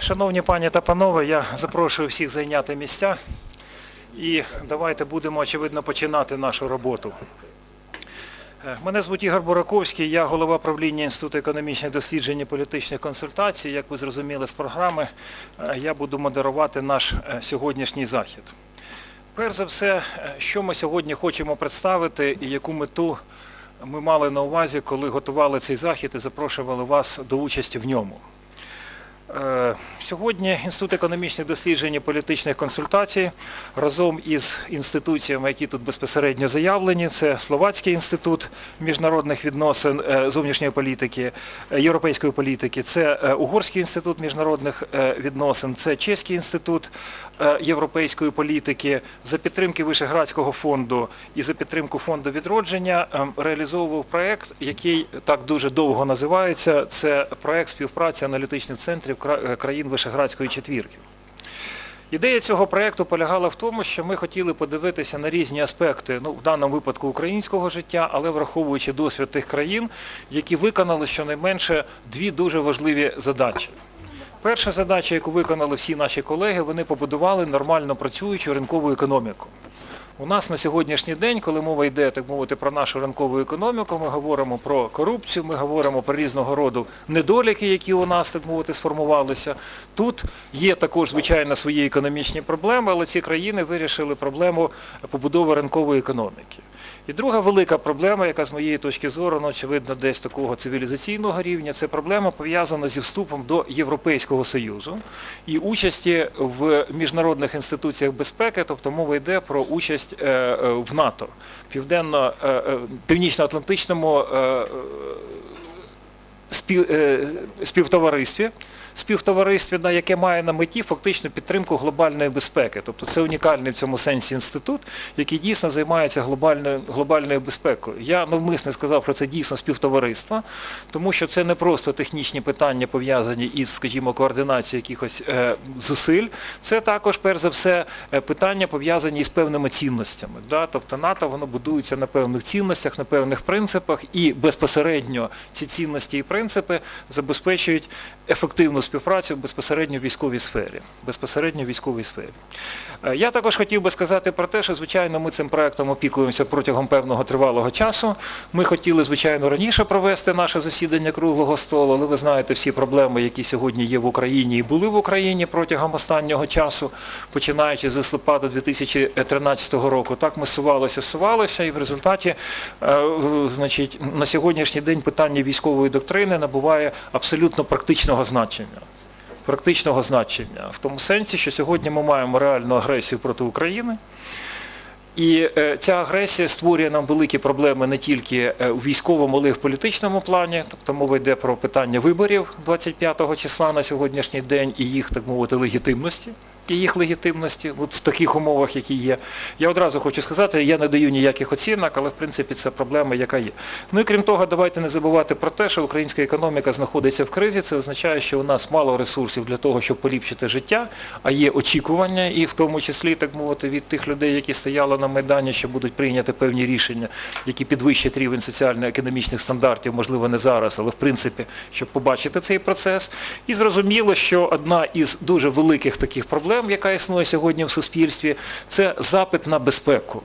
Шановні пані та панове, я запрошую всіх зайняти місця і давайте будемо, очевидно, починати нашу роботу. Е, Мене звуть Ігор Бураковський, я голова правління Інституту економічних досліджень і політичних консультацій. Як ви зрозуміли з програми, е, я буду модерувати наш е, сьогоднішній захід. Перш за все, що ми сьогодні хочемо представити і яку мету ми мали на увазі, коли готували цей захід і запрошували вас до участі в ньому. Е, Сьогодні Інститут економічних досліджень і політичних консультацій разом із інституціями, які тут безпосередньо заявлені, це Словацький інститут міжнародних відносин е, зовнішньої політики, е, європейської політики, це Угорський інститут міжнародних відносин, це Чеський інститут європейської політики, за підтримки Вишеградського фонду і за підтримку фонду відродження реалізовував проєкт, який так дуже довго називається. Це проєкт співпраці аналітичних центрів країн Вишеградської четвірки. Ідея цього проєкту полягала в тому, що ми хотіли подивитися на різні аспекти, ну, в даному випадку українського життя, але враховуючи досвід тих країн, які виконали щонайменше дві дуже важливі задачі. Перша задача, яку виконали всі наші колеги, вони побудували нормально працюючу ринкову економіку. У нас на сьогоднішній день, коли мова йде, так мовити, про нашу ринкову економіку, ми говоримо про корупцію, ми говоримо про різного роду недоліки, які у нас, так мовити, сформувалися. Тут є також, звичайно, свої економічні проблеми, але ці країни вирішили проблему побудови ринкової економіки. І друга велика проблема, яка з моєї точки зору, ну, очевидно, десь такого цивілізаційного рівня, це проблема пов'язана зі вступом до Європейського Союзу і участі в міжнародних інституціях безпеки, тобто мова йде про участь е, е, в НАТО, е, північно-атлантичному співтоваристві, співтоваристві, на яке має на меті фактично підтримку глобальної безпеки. Тобто це унікальний в цьому сенсі інститут, який дійсно займається глобальною, глобальною безпекою. Я навмисне сказав, що це дійсно співтовариство, тому що це не просто технічні питання пов'язані із, скажімо, координацією якихось е, зусиль, це також, перш за все, е, питання пов'язані із певними цінностями. Да? Тобто НАТО воно будується на певних цінностях, на певних принципах, і безпосередньо ці цінності і принципи забезпечують ефективну співпрацю безпосередньо в військовій сфері. Безпосередньо в військовій сфері. Е, Я також хотів би сказати про те, що, звичайно, ми цим проектом опікуємося протягом певного тривалого часу. Ми хотіли, звичайно, раніше провести наше засідання круглого столу, але ви знаєте всі проблеми, які сьогодні є в Україні і були в Україні протягом останнього часу, починаючи з листопада 2013 року. Так ми сувалися, сувалися, і в результаті е, значить, на сьогоднішній день питання військової доктрини набуває абсолютно практичного значення практичного значення в тому сенсі, що сьогодні ми маємо реальну агресію проти України. І е, ця агресія створює нам великі проблеми не тільки е, у військовому, але й в політичному плані. Тобто мова йде про питання виборів 25 числа на сьогоднішній день і їх, так мовити, легітимності. І їх легітимності от в таких умовах, які є. Я одразу хочу сказати, я не даю ніяких оцінок, але в принципі це проблема, яка є. Ну і крім того, давайте не забувати про те, що українська економіка знаходиться в кризі. Це означає, що у нас мало ресурсів для того, щоб поліпшити життя, а є очікування, і в тому числі, так мовити, від тих людей, які стояли на Майдані, що будуть прийняти певні рішення, які підвищать рівень соціально-економічних стандартів, можливо, не зараз, але в принципі, щоб побачити цей процес. І зрозуміло, що одна із дуже великих таких проблем, яка існує сьогодні в суспільстві, це запит на безпеку.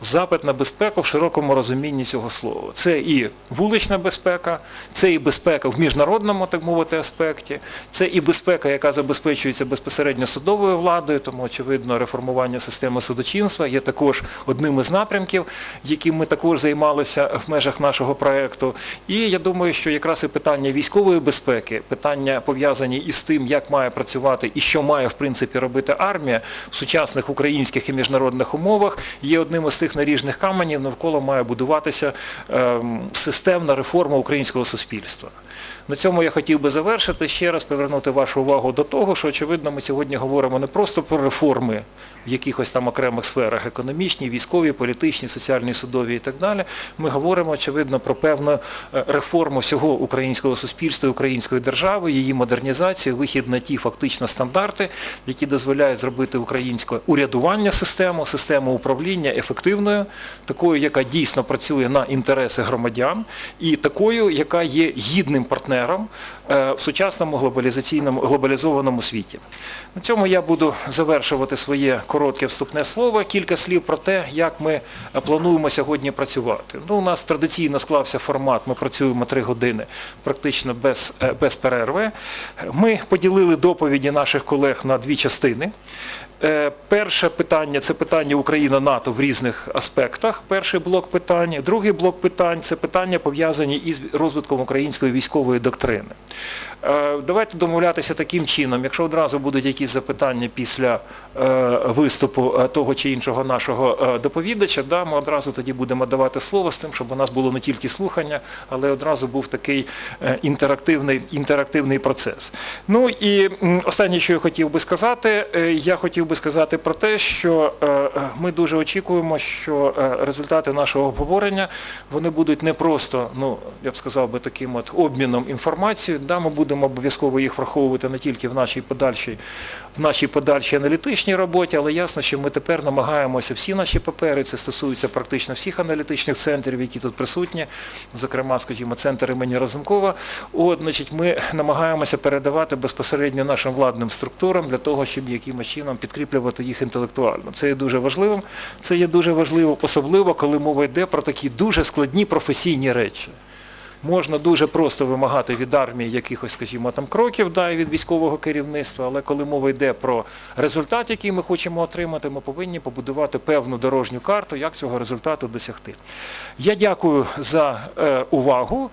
Запит на безпеку в широкому розумінні цього слова. Це і вулична безпека, це і безпека в міжнародному, так мовити, аспекті, це і безпека, яка забезпечується безпосередньо судовою владою, тому, очевидно, реформування системи судочинства є також одним із напрямків, яким ми також займалися в межах нашого проєкту. І я думаю, що якраз і питання військової безпеки, питання пов'язані із тим, як має працювати і що має, в принципі, робити армія в сучасних українських і міжнародних умовах, є одним із тих наріжних каменів, навколо має будуватися ем, системна реформа українського суспільства. На цьому я хотів би завершити, ще раз привернути вашу увагу до того, що, очевидно, ми сьогодні говоримо не просто про реформи в якихось там окремих сферах, економічні, військові, політичні, соціальні, судові і так далі. Ми говоримо, очевидно, про певну е, реформу всього українського суспільства, української держави, її модернізацію, вихід на ті фактично стандарти, які дозволяють зробити українське урядування систему, систему управління ефективною, такою, яка дійсно працює на інтереси громадян, і такою, яка є гідним партнером е, в сучасному глобалізаційному глобалізованому світі. На цьому я буду завершувати своє коротке вступне слово. Кілька слів про те, як ми плануємо сьогодні працювати. Ну, у нас традиційно склався формат, ми працюємо три години практично без, е, без перерви. Ми поділили доповіді наших колег на дві частини. Е, Перше питання це питання Україна-НАТО в різних аспектах. Перший блок питань. Другий блок питань це питання пов'язані із розвитком української військової доктрини. Е, Давайте домовлятися таким чином, якщо одразу будуть якісь запитання після е, виступу е, того чи іншого нашого доповідача, да, ми одразу тоді будемо давати слово з тим, щоб у нас було не тільки слухання, але одразу був такий інтерактивний, інтерактивний процес. Ну і останнє, що я хотів би сказати, я хотів би сказати про те, що ми дуже очікуємо, що е, результати нашого обговорення вони будуть не просто, ну я б сказав би таким от обміном інформацією. Да, ми будемо обов'язково їх враховувати не тільки в нашій подальшій, в нашій подальшій аналітичній роботі, але ясно, що ми тепер намагаємося всі наші папери, це стосується практично всіх аналітичних центрів, які тут присутні, зокрема, скажімо, центр імені Разумкова. От, значить, ми намагаємося передавати безпосередньо нашим владним структурам для того, щоб якимось чином підкріплювати їх інтелектуально. Це є дуже важливим. Це є дуже важливо, особливо, коли мова йде про такі дуже складні професійні речі. Можна дуже просто вимагати від армії якихось, скажімо, там кроків, да, від військового керівництва, але коли мова йде про результат, який ми хочемо отримати, ми повинні побудувати певну дорожню карту, як цього результату досягти. Я дякую за е, увагу